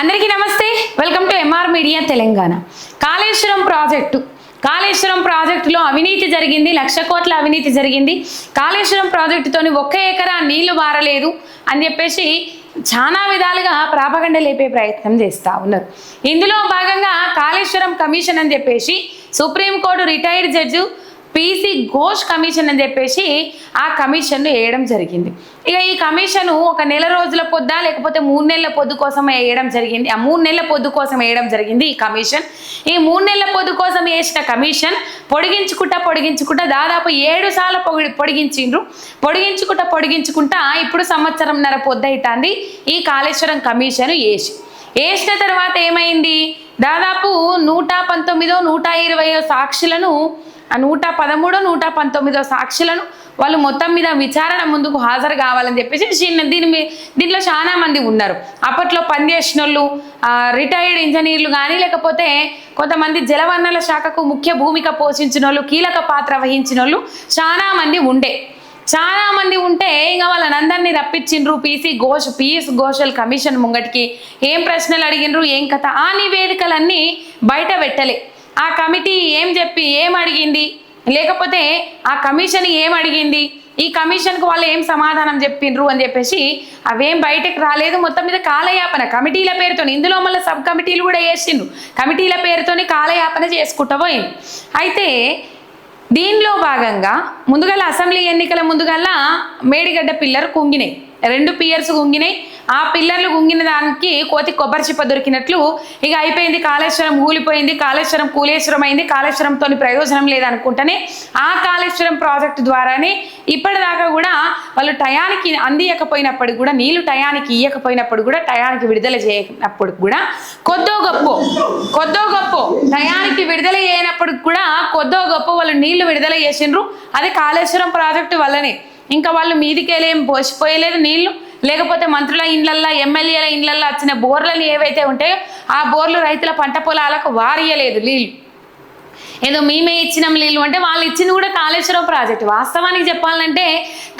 అందరికీ నమస్తే. Welcome to MR media Telangana Kaleshwaram project. Kaleshwaram ప్రాజెక్టులో అవినీతి జరిగింది. లక్ష కోట్ల అవినీతి జరిగింది. కాళేశ్వరం ప్రాజెక్టుతోని ఒక్క ఎకరా నీళ్ళు మారలేదు అని చెప్పేసి చాలా విధాలుగా ప్రాపగండ లేపే ప్రయత్నం చేస్తూ ఉన్నారు. ఇందులో భాగంగా కాళేశ్వరం కమిషన్ అని చెప్పేసి supreme court retired judge PC Ghosh commission అని చెప్పేసి ఆ కమిషన్ను వేయడం జరిగింది. ఇక ఈ కమిషన్ ఒక నెల రోజుల పొద్దా లేకపోతే మూడు నెలల పొద్దు కోసం వేయడం జరిగింది. ఆ మూడు నెలల పొద్దు కోసం వేయడం జరిగింది ఈ కమిషన్. ఈ మూడు నెలల పొద్దు కోసం వేసిన కమిషన్ పొడిగించుకుంటా పొడిగించుకుంటా దాదాపు ఏడు సార్లు పొడి పొడిగించిండ్రు. పొడిగించుకుంటా పొడిగించుకుంటా ఇప్పుడు సంవత్సరంన్నర పొద్దు అవుతుంది ఈ కాళేశ్వరం కమిషన్ వేసి. వేసిన తర్వాత ఏమైంది? దాదాపు నూట పంతొమ్మిదో నూట ఇరవయో సాక్షులను ఆ నూట పదమూడో నూట పంతొమ్మిదో సాక్షులను వాళ్ళు మొత్తం మీద విచారణ ముందుకు హాజరు కావాలని చెప్పేసి చిన్న దీని దీంట్లో చాలా మంది ఉన్నారు. అప్పట్లో పనిచేసిన వాళ్ళు రిటైర్డ్ ఇంజనీర్లు కానీ లేకపోతే కొంతమంది జలవనరుల శాఖకు ముఖ్య భూమిక పోషించిన వాళ్ళు కీలక పాత్ర వహించిన వాళ్ళు చాలా మంది ఉండే. చాలా మంది ఉంటే ఇంకా వాళ్ళని అందరినీ రప్పించిండ్రు PC Ghosh PS Ghoshal commission ముంగటికి. ఏం ప్రశ్నలు అడిగిండ్రు ఏం కథ? ఆ నివేదికలన్నీ బయట పెట్టలే. ఆ కమిటీ ఏం చెప్పి ఏం అడిగింది? లేకపోతే ఆ కమిషన్ ఏం అడిగింది? ఈ కమిషన్కు వాళ్ళు ఏం సమాధానం చెప్పిండ్రు అని చెప్పేసి అవేం బయటకు రాలేదు. మొత్తం మీద కాలయాపన కమిటీల పేరుతో ఇందులో మళ్ళీ సబ్ కమిటీలు కూడా వేసిండ్రు కమిటీల పేరుతోని కాలయాపన చేసుకుంటా పోయింది. అయితే దీనిలో భాగంగా ముందుగల అసెంబ్లీ ఎన్నికల ముందుగల మేడిగడ్డ పిల్లర్ కుంగినాయి. రెండు పియర్స్ కుంగినాయి. ఆ పిల్లర్లు గుంగిన దానికి కోతి కొబ్బరి చిప్ప దొరికినట్లు ఇక అయిపోయింది కాళేశ్వరం కూలిపోయింది కాళేశ్వరం కూలేశ్వరం అయింది కాళేశ్వరంతో ప్రయోజనం లేదనుకుంటేనే ఆ కాళేశ్వరం ప్రాజెక్టు ద్వారానే ఇప్పటిదాకా కూడా వాళ్ళు టయానికి అందియకపోయినప్పటికి కూడా నీళ్ళు టయానికి ఇయ్యకపోయినప్పుడు కూడా టయానికి విడుదల చేయనప్పుడు కూడా కొద్దో గొప్ప కొద్దో గొప్ప టయానికి విడుదల చేయనప్పటికి కూడా కొద్దో గొప్ప వాళ్ళు నీళ్ళు విడుదల చేసిండ్రు. అదే కాళేశ్వరం ప్రాజెక్టు వల్లనే. ఇంకా వాళ్ళు మీదికెళ్ళేం పోసిపోయలేదు నీళ్ళు. లేకపోతే మంత్రుల ఇండ్లల్లో ఎమ్మెల్యేల ఇండ్లల్లో వచ్చిన బోర్లని ఏవైతే ఉంటాయో ఆ బోర్లు రైతుల పంట పొలాలకు వారియలేదు నీళ్ళు ఏదో మేమే ఇచ్చినాం నీళ్ళు అంటే వాళ్ళు ఇచ్చింది కూడా కాళేశ్వరం ప్రాజెక్టు. వాస్తవానికి చెప్పాలంటే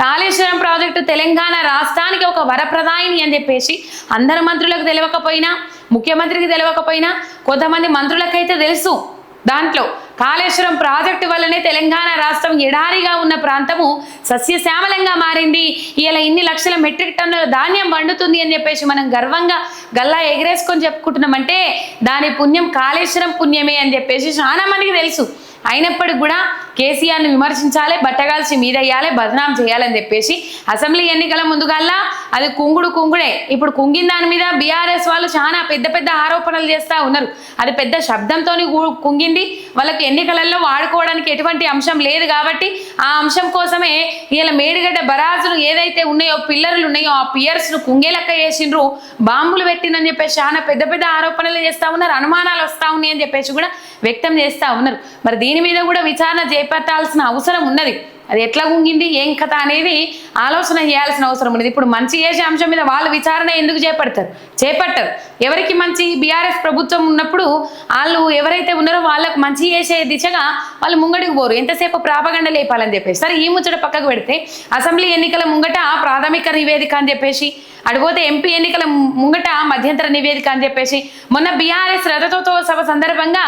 కాళేశ్వరం ప్రాజెక్టు తెలంగాణ రాష్ట్రానికి ఒక వరప్రదాయిని అని చెప్పేసి అందరు మంత్రులకు తెలియకపోయినా ముఖ్యమంత్రికి తెలియకపోయినా కొంతమంది మంత్రులకైతే తెలుసు. దాంట్లో కాళేశ్వరం ప్రాజెక్టు వల్లనే తెలంగాణ రాష్ట్రం ఎడారిగా ఉన్న ప్రాంతము సస్యశ్యామలంగా మారింది. ఇలా ఇన్ని లక్షల మెట్రిక్ టన్నుల ధాన్యం వండుతుంది అని చెప్పేసి మనం గర్వంగా గల్లా ఎగరేసుకొని చెప్పుకుంటున్నామంటే దాని పుణ్యం కాళేశ్వరం పుణ్యమే అని చెప్పేసి చాలా మందికి తెలుసు. అయినప్పటికి కూడా కేసీఆర్ని విమర్శించాలి బట్టగాల్చి మీదయ్యాలి బదనాం చేయాలని చెప్పేసి అసెంబ్లీ ఎన్నికల ముందుగల్లా అది కుంగుడు కుంగుడే. ఇప్పుడు కుంగిన దాని మీద బీఆర్ఎస్ వాళ్ళు చాలా పెద్ద పెద్ద ఆరోపణలు చేస్తూ ఉన్నారు. అది పెద్ద శబ్దంతో కుంగింది. వాళ్ళకి ఎన్నికలలో వాడుకోవడానికి ఎటువంటి అంశం లేదు కాబట్టి ఆ అంశం కోసమే ఇలా మేడిగడ్డ బరాజులు ఏదైతే ఉన్నాయో పిల్లర్లు ఉన్నాయో ఆ పియర్స్ను కుంగేలక్క చేసిండ్రు. బాంబులు పెట్టిందని చెప్పేసి చాలా పెద్ద పెద్ద ఆరోపణలు చేస్తూ ఉన్నారు. అనుమానాలు వస్తూ ఉన్నాయి అని చెప్పేసి కూడా వ్యక్తం చేస్తూ ఉన్నారు. మరి దీని మీద కూడా విచారణ చేపట్టాల్సిన అవసరం ఉన్నది. అది ఎట్లా గుంగింది ఏం కథ అనేది ఆలోచన చేయాల్సిన అవసరం ఉన్నది. ఇప్పుడు మంచి చేసే అంశం మీద వాళ్ళు విచారణ ఎందుకు చేపడతారు? చేపట్టరు. ఎవరికి మంచి బీఆర్ఎస్ ప్రభుత్వం ఉన్నప్పుడు వాళ్ళు ఎవరైతే ఉన్నారో వాళ్ళకు మంచి చేసే దిశగా వాళ్ళు ముంగడికి పోరు. ఎంతసేపు ప్రాపగండ లేపాలని చెప్పేసి. సరే ఈ ముచ్చట పక్కకు పెడితే అసెంబ్లీ ఎన్నికల ముంగట ప్రాథమిక నివేదిక అని చెప్పేసి అడిపోతే ఎంపీ ఎన్నికల ముంగట మధ్యంతర నివేదిక అని చెప్పేసి మొన్న బీఆర్ఎస్ రథతోత్సవ సభ సందర్భంగా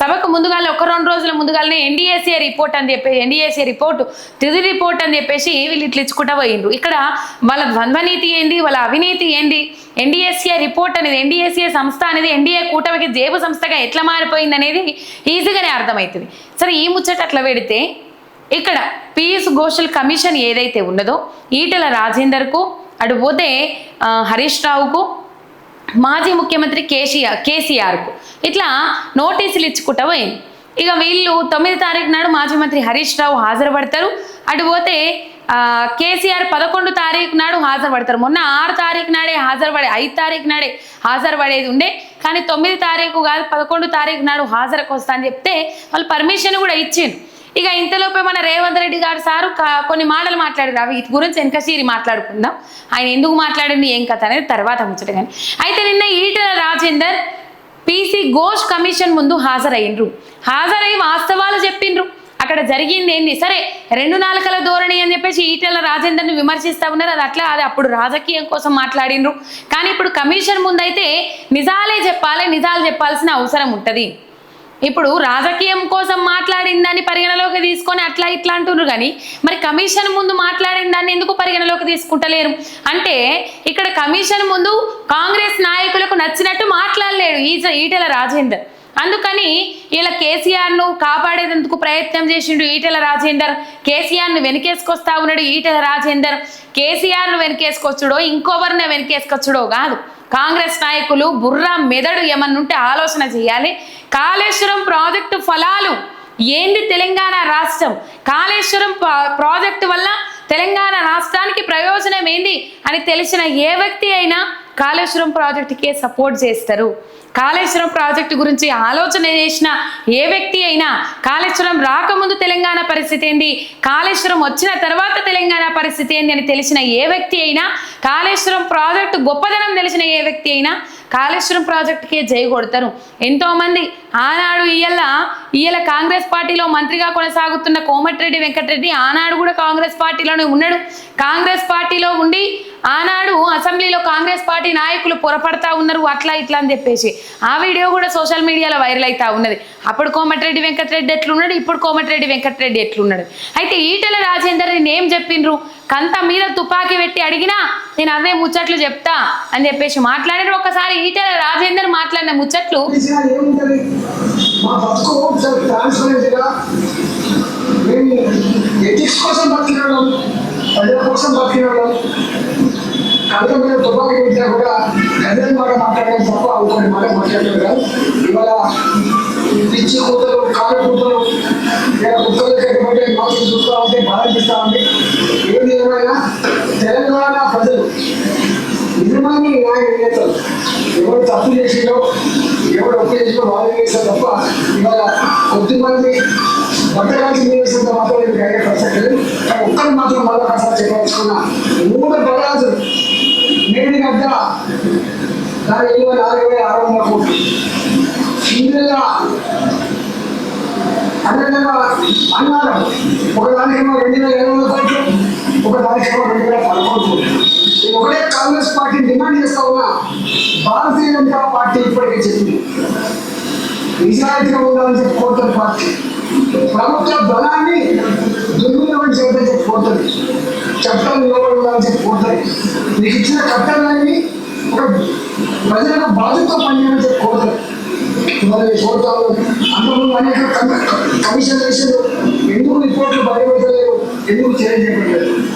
సభకు ముందుగానే ఒక రెండు రోజుల ముందుగానే ఎన్డీఏసీ రిపోర్ట్ అని చెప్పి ఎన్డీఏసీ రిపోర్ట్ తుది రిపోర్ట్ అని చెప్పేసి వీళ్ళు ఇట్లా ఇచ్చుకుంటా పోయిండ్రు. ఇక్కడ వాళ్ళ ద్వంద్వనీతి ఏంది? వాళ్ళ అవినీతి ఏంది? ఎన్డీఎస్ఏ రిపోర్ట్ అనేది ఎన్డీఎస్ఏ సంస్థ అనేది ఎన్డీఏ కూటమికి జేబు సంస్థగా ఎట్లా మారిపోయింది అనేది ఈజీగానే అర్థమవుతుంది. సరే ఈ ముచ్చట అట్లా పెడితే ఇక్కడ పిఎస్ ఘోషల్ కమిషన్ ఏదైతే ఉన్నదో ఈటల రాజేందర్కు అటు పోతే హరీష్ రావుకు మాజీ ముఖ్యమంత్రి కేసీఆర్ కేసీఆర్కు. ఇట్లా నోటీసులు ఇచ్చుకుంటా పోయింది. ఇక వీళ్ళు తొమ్మిది తారీఖు నాడు మాజీ మంత్రి హరీష్ రావు హాజరుపడతారు. అటు పోతే కేసీఆర్ పదకొండు తారీఖు నాడు హాజరుపడతారు. మొన్న ఆరు తారీఖు నాడే హాజరుపడే ఐదు తారీఖు నాడే హాజరుపడేది ఉండే. కానీ తొమ్మిది తారీఖు కాదు పదకొండు తారీఖు నాడు హాజరుకు వస్తా అని చెప్తే వాళ్ళు పర్మిషన్ కూడా ఇచ్చిండ్రు. ఇక ఇంతలోపే మన రేవంత్ రెడ్డి గారు సారు కొన్ని మాటలు మాట్లాడారు. అవి వీటి గురించి వెనకసీరి మాట్లాడుకుందాం. ఆయన ఎందుకు మాట్లాడింది ఏం కథ అనేది తర్వాత ముచ్చట కానీ అయితే నిన్న ఈటల రాజేందర్ పీసీ ఘోష్ కమిషన్ ముందు హాజరయ్యిండ్రు. హాజరై వాస్తవాలు చెప్పిండ్రు. అక్కడ అక్కడ జరిగింది ఏంది? సరే రెండు నాలుకల ధోరణి అని చెప్పేసి ఈటెల రాజేందర్ని విమర్శిస్తా ఉన్నారు. అది అట్లా అది అప్పుడు రాజకీయం కోసం మాట్లాడిండ్రు. కానీ ఇప్పుడు కమిషన్ ముందైతే నిజాలే చెప్పాలి నిజాలు చెప్పాల్సిన అవసరం ఉంటుంది. ఇప్పుడు రాజకీయం కోసం మాట్లాడిందని పరిగణలోకి తీసుకొని అట్లా ఇట్లా అంటున్నారు కానీ మరి కమిషన్ ముందు మాట్లాడిన దాన్ని ఎందుకు పరిగణలోకి తీసుకుంటలేరు? అంటే ఇక్కడ కమిషన్ ముందు కాంగ్రెస్ నాయకులకు నచ్చినట్టు మాట్లాడలేడు ఈజ ఈటెల రాజేందర్. అందుకని ఇలా కేసీఆర్ను కాపాడేందుకు ప్రయత్నం చేసిండు ఈటెల రాజేందర్. కేసీఆర్ను వెనకేసుకొస్తా ఉన్నాడు ఈటెల రాజేందర్. కేసీఆర్ను వెనకేసుకొచ్చుడో ఇంకొవరిని వెనకేసుకొచ్చుడో కాదు. కాంగ్రెస్ నాయకులు బుర్రా మెదడు ఏమన్నుంటే ఆలోచన చేయాలి. కాళేశ్వరం ప్రాజెక్టు ఫలాలు ఏంది తెలంగాణ రాష్ట్రం? కాళేశ్వరం ప్రాజెక్టు వల్ల తెలంగాణ రాష్ట్రానికి ప్రయోజనం ఏంది అని తెలిసిన ఏ వ్యక్తి అయినా కాళేశ్వరం ప్రాజెక్టుకే సపోర్ట్ చేస్తారు. కాళేశ్వరం ప్రాజెక్టు గురించి ఆలోచన చేసిన ఏ వ్యక్తి అయినా కాళేశ్వరం రాకముందు తెలంగాణ పరిస్థితి ఏంది? కాళేశ్వరం వచ్చిన తర్వాత తెలంగాణ పరిస్థితి ఏంది అని తెలిసిన ఏ వ్యక్తి అయినా కాళేశ్వరం ప్రాజెక్టు గొప్పదనం తెలిసిన ఏ వ్యక్తి అయినా కాళేశ్వరం ప్రాజెక్టుకే జై కొడతారు. ఎంతోమంది ఆనాడు ఇయ్యాల ఈయల కాంగ్రెస్ పార్టీలో మంత్రిగా కొనసాగుతున్న కోమటిరెడ్డి వెంకటరెడ్డి ఆనాడు కూడా కాంగ్రెస్ పార్టీలోనే ఉన్నాడు. కాంగ్రెస్ పార్టీలో ఉండి ఆనాడు అసెంబ్లీలో కాంగ్రెస్ పార్టీ నాయకులు పొరపడతా ఉన్నారు అట్లా ఇట్లా అని చెప్పేసి. ఆ వీడియో కూడా సోషల్ మీడియాలో వైరల్ అవుతా ఉన్నది. అప్పుడు కోమటిరెడ్డి వెంకటరెడ్డి ఎట్లున్నాడు? ఇప్పుడు కోమటిరెడ్డి వెంకటరెడ్డి ఎట్లున్నాడు? అయితే ఈటల రాజేందర్ నేను ఏం చెప్పిండ్రు? కంత మీద తుపాకీ పెట్టి అడిగినా నేను అవే ముచ్చట్లు చెప్తా అని చెప్పేసి మాట్లాడిన ఒకసారి ఈటెల రాజేందర్ మాట్లాడిన ముచ్చట్లు మీద తుపాకీ పెట్టినా కూడా మాట్లాడడం తప్ప మాట మాట్లాడలేదు ఇవాళ పిచ్చి కూతలు కాలు కూతలు ఇలా కుక్కలు కట్టుకుంటే మాకు చూస్తూ ఉంటే బాధ అనిపిస్తూ ఏది ఏమైనా తెలంగాణ ప్రజలు నిజమాన్ని న్యాయ నేతలు ఎవరు తప్పు చేసిండో ఎవరు ఒప్పు చేసిండో వాళ్ళు చేస్తారు తప్ప ఇవాళ కొద్ది మంది బట్టగాల్సి చేసినంత మాత్రం ఇది అయ్యే ప్రసక్తి లేదు కానీ ఒక్కరు మాత్రం మళ్ళీ కాస్త చెప్పదలుచుకున్న మూడు బలాలు నేటి గడ్డ దాని విలువ నాలుగు వేల ఆరు వందల కోట్లు. ఇందులో అదేవిధంగా అన్నారు ఒక దానికేమో రెండు వేల ఇరవై వందల కోట్లు ఒక దానికేమో రెండు వేల పదకొండు. నేను ఒకటే కాంగ్రెస్ పార్టీ డిమాండ్ చేస్తా ఉన్నా. భారతీయ జనతా పార్టీ ఇప్పటికే చెప్పింది. నిజాయితీగా ఉండాలని చెప్పి కోరుతుంది పార్టీ. ప్రభుత్వ బలాన్ని దుర్వినియోగం చేయదని చెప్పి కోరుతుంది. చట్టం నిలబడి ఉండాలని చెప్పి కోరుతుంది. మీకు ఇచ్చిన చట్టాలన్నీ ఒక ప్రజలకు బాధ్యత పనిచేయమని చెప్పి కోరుతుంది. మరి కోరుతాము అందరూ అనేక కమి- కమిషన్ వేసారు ఎందుకు రిపోర్ట్లు బయటపెట్టలేదు ఎందుకు చేయలేదు?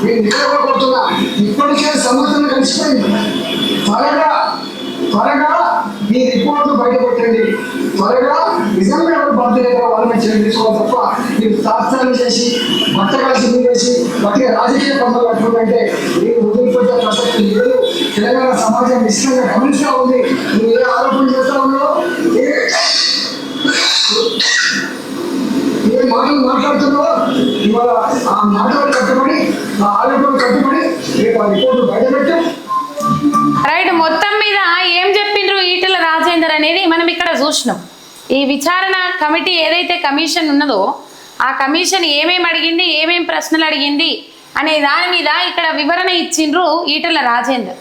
నేను నిలబడుతున్నా ఇప్పటికే సంవత్సరం కలిసిపోయింది. త్వరగా త్వరగా మీ రిపోర్ట్లు బయటపెట్టండి. త్వరగా నిజంగా ఎవరు బాధ్యత వాళ్ళ మీద చర్య తీసుకోవాలి తప్ప మీరు తాత్సారం చేసి బట్ట కలిసి చేసి వాటికి రాజకీయ పనులు కట్టుకుంటే మీరు వదిలిపెట్టే ప్రసక్తి లేదు. తెలంగాణ సమాజం నిశ్చితంగా గమనిస్తూ ఉంది. నువ్వు ఏ ఆరోపణ చేస్తా ఉన్నావు ఏ మాటలు మాట్లాడుతున్నావో? ఇవాళ ఆ మాటలు కట్టుబడి ఆ ఆరోపణలు కట్టుబడి రేపు ఆ రిపోర్టు బయటపెట్టు. రైట్ మొత్తం మీద ఏం చెప్పిండ్రు ఈటల రాజేందర్ అనేది మనం ఇక్కడ చూసినాం. ఈ విచారణ కమిటీ ఏదైతే కమిషన్ ఉన్నదో ఆ కమిషన్ ఏమేమి అడిగింది ఏమేమి ప్రశ్నలు అడిగింది అనే దాని మీద ఇక్కడ వివరణ ఇచ్చిండ్రు ఈటల రాజేందర్.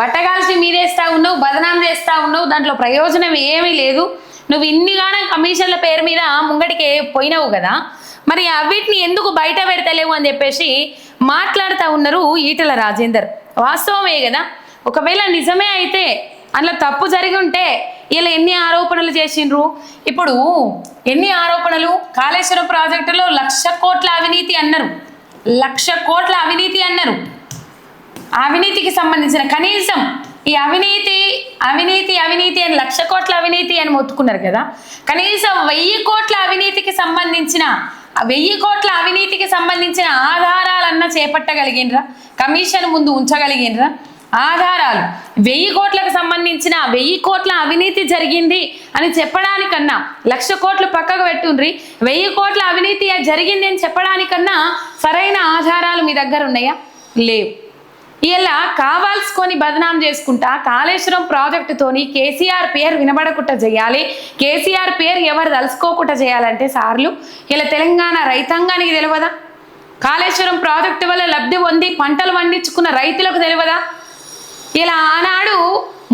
బట్టగాల్సి మీదేస్తా ఉన్నావు బదనాం చేస్తా ఉన్నావు దాంట్లో ప్రయోజనం ఏమీ లేదు. నువ్వు ఇన్నిగానం కమిషన్ల పేరు మీద ముంగడికి పోయినావు కదా మరి అవిటిని ఎందుకు బయట పెడతలేవు అని చెప్పేసి మాట్లాడుతూ ఉన్నారు ఈటల రాజేందర్. వాస్తవమే కదా? ఒకవేళ నిజమే అయితే అందులో తప్పు జరిగి ఉంటే వీళ్ళు ఎన్ని ఆరోపణలు చేసిండ్రు? ఇప్పుడు ఎన్ని ఆరోపణలు? కాళేశ్వరం ప్రాజెక్టులో లక్ష కోట్ల అవినీతి అన్నారు. లక్ష కోట్ల అవినీతి అన్నారు. అవినీతికి సంబంధించిన కనీసం ఈ అవినీతి అవినీతి అవినీతి అని లక్ష కోట్ల అవినీతి అని మొత్తుకున్నారు కదా. కనీసం వెయ్యి కోట్ల అవినీతికి సంబంధించిన వెయ్యి కోట్ల అవినీతికి సంబంధించిన ఆధారాలన్నా చేపట్టగలిగినరా కమిషన్ ముందు ఉంచగలిగినరా ఆధారాలు. వెయ్యి కోట్లకు సంబంధించిన వెయ్యి కోట్ల అవినీతి జరిగింది అని చెప్పడానికన్నా లక్ష కోట్లు పక్కకు పెట్టుండ్రి. వెయ్యి కోట్ల అవినీతి జరిగింది అని చెప్పడానికన్నా సరైన ఆధారాలు మీ దగ్గర ఉన్నాయా? లేవు. ఇలా కావాల్సుకొని బదనాం చేసుకుంటా కాళేశ్వరం ప్రాజెక్టుతోని కేసీఆర్ పేరు వినబడకుండా చేయాలి. కేసీఆర్ పేరు ఎవరు తలుసుకోకుండా చేయాలంటే సార్లు? ఇలా తెలంగాణ రైతాంగానికి తెలియదా కాళేశ్వరం ప్రాజెక్టు వల్ల లబ్ధి పొంది పంటలు పండించుకున్న రైతులకు తెలియదా ఇలా ఆనాడు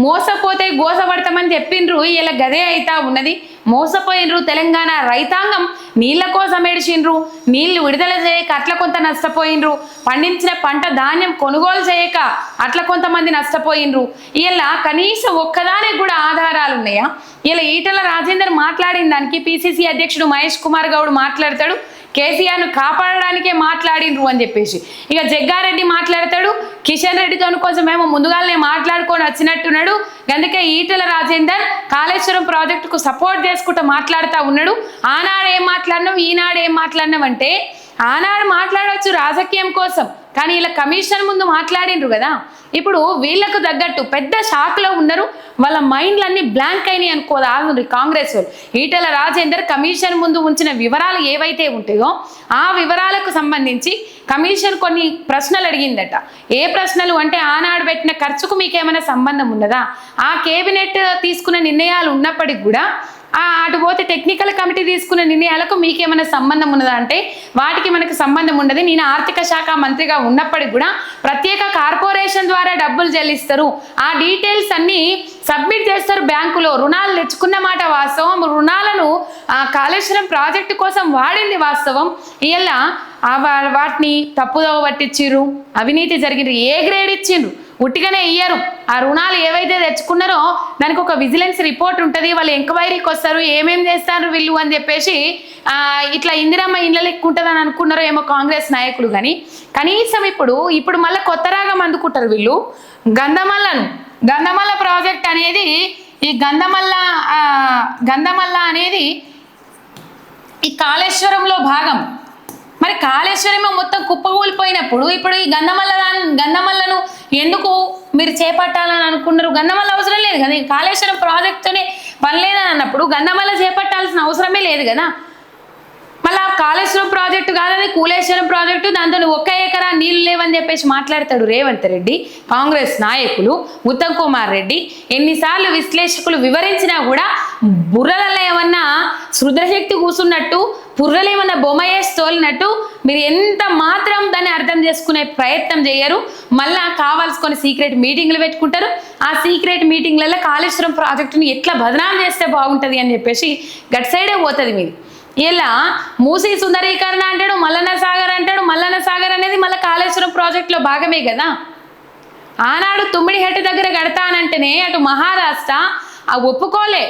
మోసపోతే గోసపడతామని చెప్పిండ్రు. ఇలా గదే అయితా ఉన్నది. మోసపోయినరు తెలంగాణ రైతాంగం. నీళ్ళ కోసం ఏడిచిండ్రు. నీళ్ళు విడుదల చేయక అట్లా కొంత నష్టపోయినరు. పండించిన పంట ధాన్యం కొనుగోలు చేయక అట్లా కొంతమంది నష్టపోయినరు. ఇలా కనీసం ఒక్కదానికి కూడా ఆధారాలు ఉన్నాయా ఇలా ఈటల రాజేందర్ మాట్లాడిన దానికి పిసిసి అధ్యక్షుడు మహేష్ కుమార్ గౌడ్ మాట్లాడతాడు. కేసీఆర్ను కాపాడడానికే మాట్లాడిండ్రు అని చెప్పేసి. ఇక జగ్గారెడ్డి మాట్లాడతాడు కిషన్ రెడ్డితో కొంచెం ఏమో ముందుగానే మాట్లాడుకొని వచ్చినట్టున్నాడు. అందుకే ఈటల రాజేందర్ కాళేశ్వరం ప్రాజెక్టుకు సపోర్ట్ చేసుకుంటూ మాట్లాడుతూ ఉన్నాడు. ఆనాడు ఏం మాట్లాడినాం ఈనాడు ఏం మాట్లాడినాం అంటే ఆనాడు మాట్లాడవచ్చు రాజకీయం కోసం. కానీ ఇలా కమిషన్ ముందు మాట్లాడిండ్రు కదా. ఇప్పుడు వీళ్ళకు తగ్గట్టు పెద్ద షాక్లో ఉన్నారు వాళ్ళ మైండ్లన్నీ బ్లాంక్ అయినాయి అనుకోదు ఆగుండ్రి కాంగ్రెస్ వాళ్ళు. ఈటల రాజేందర్ కమిషన్ ముందు ఉంచిన వివరాలు ఏవైతే ఉంటాయో ఆ వివరాలకు సంబంధించి కమిషన్ కొన్ని ప్రశ్నలు అడిగిందట. ఏ ప్రశ్నలు అంటే ఆనాడు పెట్టిన ఖర్చుకు మీకేమైనా సంబంధం ఉన్నదా? ఆ కేబినెట్ తీసుకున్న నిర్ణయాలు ఉన్నప్పటికి కూడా అటు పోతే టెక్నికల్ కమిటీ తీసుకున్న నిర్ణయాలకు మీకేమైనా సంబంధం ఉన్నదా? అంటే వాటికి మనకు సంబంధం ఉండదు. నేను ఆర్థిక శాఖ మంత్రిగా ఉన్నప్పటికి కూడా ప్రత్యేక కార్పొరేషన్ ద్వారా డబ్బులు చెల్లిస్తారు. ఆ డీటెయిల్స్ అన్నీ సబ్మిట్ చేస్తారు బ్యాంకులో. రుణాలు తెచ్చుకున్న మాట వాస్తవం. రుణాలను ఆ కాళేశ్వరం ప్రాజెక్టు కోసం వాడింది వాస్తవం. ఇలా వా- వాటిని తప్పుదోవ పట్టించిర్రు. అవినీతి జరిగిండ్రు. ఏ గ్రేడ్ ఇచ్చిండ్రు? ఉట్టిగానే ఇయ్యరు. ఆ రుణాలు ఏవైతే తెచ్చుకున్నారో దానికి ఒక విజిలెన్స్ రిపోర్ట్ ఉంటుంది. వాళ్ళు ఎంక్వైరీకి వస్తారు. ఏమేం చేస్తారు వీళ్ళు అని చెప్పేసి ఇట్లా ఇందిరమ్మ ఇండ్ల లెక్క ఉంటుందని అనుకున్నారో ఏమో కాంగ్రెస్ నాయకులు కానీ కనీసం ఇప్పుడు ఇప్పుడు మళ్ళీ కొత్త రాగం అందుకుంటారు వీళ్ళు. గంధమల్లను. గంధమల్ల ప్రాజెక్ట్ అనేది ఈ గంధమల్ల గంధమల్ల అనేది ఈ కాళేశ్వరంలో భాగం. మరి కాళేశ్వరమే మొత్తం కుప్పకూలిపోయినప్పుడు ఇప్పుడు ఈ గంధమల్ల దాని గంధమల్లను ఎందుకు మీరు చేపట్టాలని అనుకున్నారు? గంధమల్ల అవసరం లేదు కదా? కాళేశ్వరం ప్రాజెక్ట్తోనే పని లేదని అన్నప్పుడు గంధమల్ల చేపట్టాల్సిన అవసరమే లేదు కదా? మళ్ళీ కాళేశ్వరం ప్రాజెక్టు కాదని కూలేశ్వరం ప్రాజెక్టు దాంతో ఒక్క ఎకరా నీళ్ళు లేవని చెప్పేసి మాట్లాడతాడు రేవంత్ రెడ్డి. కాంగ్రెస్ నాయకులు ఉత్తమ్ కుమార్ రెడ్డి ఎన్నిసార్లు విశ్లేషకులు వివరించినా కూడా బుర్రలలో ఏమన్నా శృద్రశక్తి కూసున్నట్టు బుర్రలు ఏమన్నా బొమ్మ వేసి తోలినట్టు మీరు ఎంత మాత్రం దాన్ని అర్థం చేసుకునే ప్రయత్నం చేయరు. మళ్ళా కావాల్సుకొని సీక్రెట్ మీటింగ్లు పెట్టుకుంటారు. ఆ సీక్రెట్ మీటింగ్లలో కాళేశ్వరం ప్రాజెక్టుని ఎట్లా బదనాం చేస్తే బాగుంటుంది అని చెప్పేసి గట్ సైడే పోతుంది మీది. ఇలా మూసీ సుందరీకరణ అంటాడు మల్లన్న సాగర్ అంటాడు మల్లన్న సాగర్ అనేది మళ్ళీ కాళేశ్వరం ప్రాజెక్టులో భాగమే కదా? ఆనాడు తుమ్మిడిహెట్టు దగ్గర కడతానంటేనే అటు మహారాష్ట్ర ఆ ఒప్పుకోలే.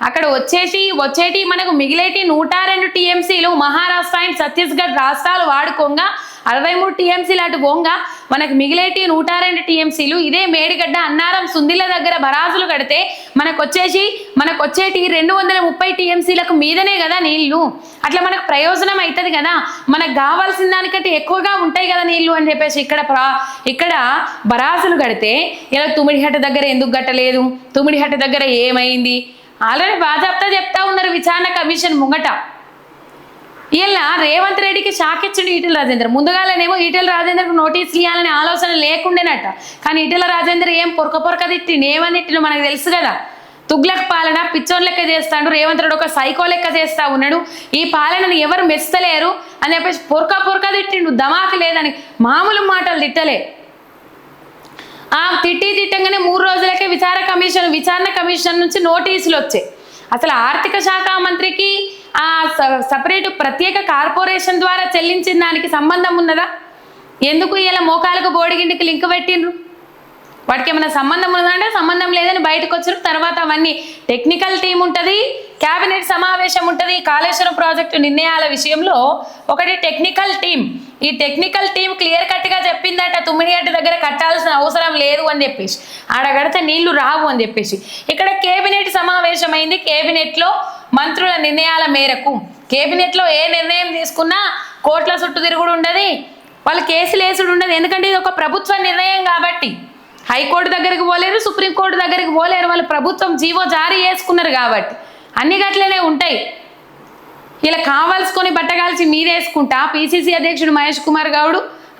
అక్కడ వచ్చేసి వచ్చేటి మనకు మిగిలేటి నూట రెండు టీఎంసీలు మహారాష్ట్ర అండ్ ఛత్తీస్గఢ్ రాష్ట్రాలు వాడుకోగా అరవై మూడు టీఎంసీలు అటు పోంగా మనకు మిగిలేటి నూట రెండు టీఎంసీలు. ఇదే మేడిగడ్డ అన్నారం సుందిల దగ్గర బరాజులు కడితే మనకు వచ్చేసి మనకు వచ్చేటి రెండు వందల ముప్పై టీఎంసీలకు మీదనే కదా నీళ్ళు అట్లా మనకు ప్రయోజనం అవుతుంది కదా. మనకు కావాల్సిన దానికంటే ఎక్కువగా ఉంటాయి కదా నీళ్ళు అని చెప్పేసి ఇక్కడ ప్రా ఇక్కడ బరాజులు కడితే ఇలా తుమ్మిడిహట్ట దగ్గర ఎందుకు కట్టలేదు? తుమ్మిడిహట్ట దగ్గర ఏమైంది? ఆల్రెడీ బాజాప్తా చెప్తా ఉన్నారు విచారణ కమిషన్ ముంగట. ఇలా రేవంత్ రెడ్డికి షాక్ ఇచ్చిండు ఈటెల రాజేందర్. ముందుగానేమో ఈటెల రాజేందర్కి నోటీసులు ఇవ్వాలనే ఆలోచన లేకుండేనట. కానీ ఈటెల రాజేందర్ ఏం పొరక పొరక తిట్టిండు ఏమని తిట్టిండు మనకు తెలుసు కదా? తుగ్లక్ పాలన పిచ్చోన్ లెక్క చేస్తాడు రేవంత్ రెడ్డి ఒక సైకో లెక్క చేస్తా ఉన్నాడు. ఈ పాలనను ఎవరు మెచ్చలేరు అని చెప్పేసి పొరక పొరక తిట్టిండు. దమాకు లేదని మామూలు మాటలు తిట్టలే. ఆ తిట్టి తిట్టంగానే మూడు రోజులకే విచార కమిషన్ విచారణ కమిషన్ నుంచి నోటీసులు వచ్చాయి. అసలు ఆర్థిక శాఖ మంత్రికి ఆ సపరేట్ ప్రత్యేక కార్పొరేషన్ ద్వారా చెల్లించిన దానికి సంబంధం ఉన్నదా? ఎందుకు ఇలా మోకాలకు బోడిగిండికి లింక్ పెట్టిండ్రు? వాటికి ఏమైనా సంబంధం ఉందంటే సంబంధం లేదని బయటకు వచ్చారు. తర్వాత అవన్నీ టెక్నికల్ టీం ఉంటుంది క్యాబినెట్ సమావేశం ఉంటుంది. కాళేశ్వరం ప్రాజెక్టు నిర్ణయాల విషయంలో ఒకటి టెక్నికల్ టీం ఈ టెక్నికల్ టీం క్లియర్ కట్గా చెప్పిందట తుమ్మిడిగడ్డ దగ్గర కట్టాల్సిన అవసరం లేదు అని చెప్పేసి. ఆడ కడితే నీళ్ళు రావు అని చెప్పేసి. ఇక్కడ కేబినెట్ సమావేశమైంది. కేబినెట్లో మంత్రుల నిర్ణయాల మేరకు కేబినెట్లో ఏ నిర్ణయం తీసుకున్నా కోట్ల చుట్టూ తిరుగుడు ఉండదు. వాళ్ళు కేసులు వేసుడు ఉండదు. ఎందుకంటే ఇది ఒక ప్రభుత్వ నిర్ణయం కాబట్టి. హైకోర్టు దగ్గరికి పోలేరు సుప్రీంకోర్టు దగ్గరికి పోలేరు. వాళ్ళు ప్రభుత్వం జీవో జారీ చేసుకున్నారు కాబట్టి. అన్ని గట్లనే ఉంటాయి. ఇలా కావాల్సుకొని బట్టగాల్చి మీదేసుకుంటా పిసిసి అధ్యక్షుడు మహేష్ కుమార్ గౌడ్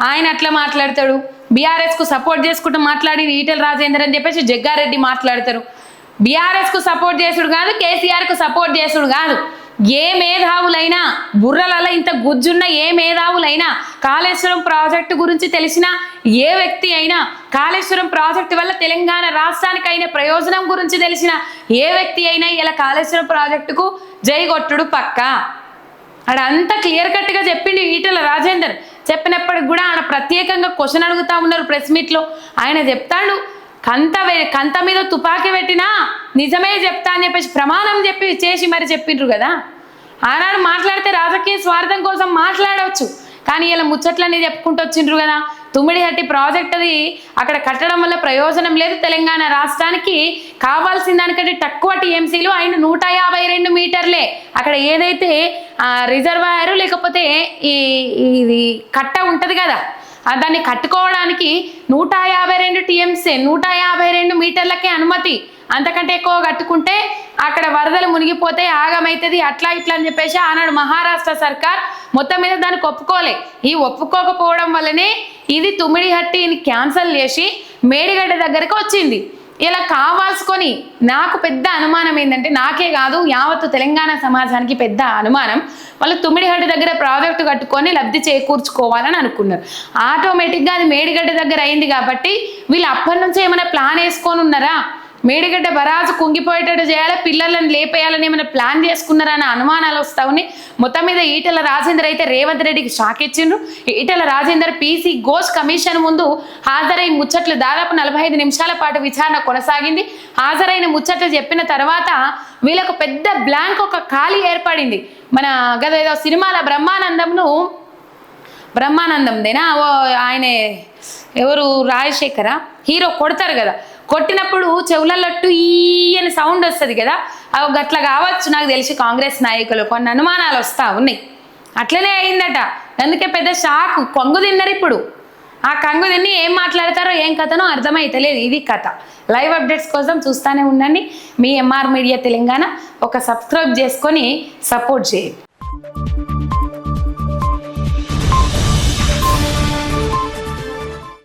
ఆయన అట్లా మాట్లాడతాడు. బీఆర్ఎస్కు సపోర్ట్ చేసుకుంటూ మాట్లాడి ఈటెల రాజేందర్ అని చెప్పేసి జగ్గారెడ్డి మాట్లాడతారు. బీఆర్ఎస్కు సపోర్ట్ చేసుడు కాదు కేసీఆర్కు సపోర్ట్ చేసుడు కాదు. ఏ మేధావులైనా బుర్రలలో ఇంత గుజ్జున్న ఏ మేధావులైనా కాళేశ్వరం ప్రాజెక్టు గురించి తెలిసిన ఏ వ్యక్తి అయినా కాళేశ్వరం ప్రాజెక్టు వల్ల తెలంగాణ రాష్ట్రానికి అయిన ప్రయోజనం గురించి తెలిసిన ఏ వ్యక్తి అయినా ఇలా కాళేశ్వరం ప్రాజెక్టుకు జైగొట్టుడు పక్కా? ఆడంతా క్లియర్ కట్గా చెప్పిండు ఈటల రాజేందర్. చెప్పినప్పటికి కూడా ఆడ ప్రత్యేకంగా క్వశ్చన్ అడుగుతా ఉన్నారు ప్రెస్ మీట్లో. ఆయన చెప్తాడు కంత వే- కంత మీద తుపాకీ పెట్టినా నిజమే చెప్తా అని చెప్పేసి ప్రమాణం చెప్పి చేసి మరి చెప్పిండ్రు కదా. ఆనాడు మాట్లాడితే రాజకీయ స్వార్థం కోసం మాట్లాడవచ్చు కానీ ఇలా ముచ్చట్లన్నీ చెప్పుకుంటూ వచ్చిండ్రు కదా. తుమ్మిడిహట్టి ప్రాజెక్ట్ అది అక్కడ కట్టడం వల్ల ప్రయోజనం లేదు తెలంగాణ రాష్ట్రానికి. కావాల్సిన దానికంటే తక్కువ టీఎంసీలు ఆయన నూట యాభై రెండు మీటర్లే. అక్కడ ఏదైతే రిజర్వాయర్ లేకపోతే ఈ ఇది కట్ట ఉంటుంది కదా. దాన్ని కట్టుకోవడానికి నూట యాభై రెండు టీఎంసీ నూట యాభై రెండు మీటర్లకే అనుమతి. అంతకంటే ఎక్కువ కట్టుకుంటే అక్కడ వరదలు మునిగిపోతే ఆగమైతుంది అట్లా ఇట్లా అని చెప్పేసి ఆనాడు మహారాష్ట్ర సర్కార్ మొత్తం మీద దానికి ఒప్పుకోలే. ఈ ఒప్పుకోకపోవడం వల్లనే ఇది తుమ్మిడిహట్టిని క్యాన్సల్ చేసి మేడిగడ్డ దగ్గరకు వచ్చింది. ఇలా కావాల్సుకొని నాకు పెద్ద అనుమానం ఏంటంటే నాకే కాదు యావత్తు తెలంగాణ సమాజానికి పెద్ద అనుమానం. వాళ్ళు తుమ్మిడిగడ్డ దగ్గర ప్రాజెక్టు కట్టుకొని లబ్ధి చేకూర్చుకోవాలని అనుకున్నారు. ఆటోమేటిక్గా అది మేడిగడ్డ దగ్గర అయింది కాబట్టి వీళ్ళు అప్పటి నుంచి ఏమైనా ప్లాన్ వేసుకొని ఉన్నారా? మేడిగడ్డ బరాజు కుంగిపోయేటట్టు చేయాలి పిల్లలను లేపేయాలని ఏమైనా ప్లాన్ చేసుకున్నారనే అనుమానాలు వస్తా ఉన్నాయి. మొత్తం మీద ఈటెల రాజేందర్ అయితే రేవంత్ రెడ్డికి షాక్ ఇచ్చిండ్రు. ఈటెల రాజేందర్ పీసీ ఘోష్ కమిషన్ ముందు హాజరై ముచ్చట్లు దాదాపు నలభై ఐదు నిమిషాల పాటు విచారణ కొనసాగింది. హాజరైన ముచ్చట్లు చెప్పిన తర్వాత వీళ్ళకు పెద్ద బ్లాంక్ ఒక ఖాళీ ఏర్పడింది. మన గద ఏదో సినిమాల బ్రహ్మానందంను బ్రహ్మానందందేనా? ఓ ఆయన ఎవరు? రాజశేఖర? హీరో కొడతారు కదా కొట్టినప్పుడు చెవులలో ఈ అని సౌండ్ వస్తుంది కదా? అవి గట్ల కావచ్చు నాకు తెలిసి కాంగ్రెస్ నాయకులు. కొన్ని అనుమానాలు వస్తా ఉన్నాయి. అట్లనే అయిందట. అందుకే పెద్ద షాక్. కొంగు తిన్నారు ఇప్పుడు. ఆ కంగు తిని ఏం మాట్లాడతారో ఏం కథనో అర్థమైతలేదు ఇది కథ. లైవ్ అప్డేట్స్ కోసం చూస్తూనే ఉండండి. మీ ఎంఆర్ మీడియా తెలంగాణ ఒక సబ్స్క్రైబ్ చేసుకొని సపోర్ట్ చేయండి.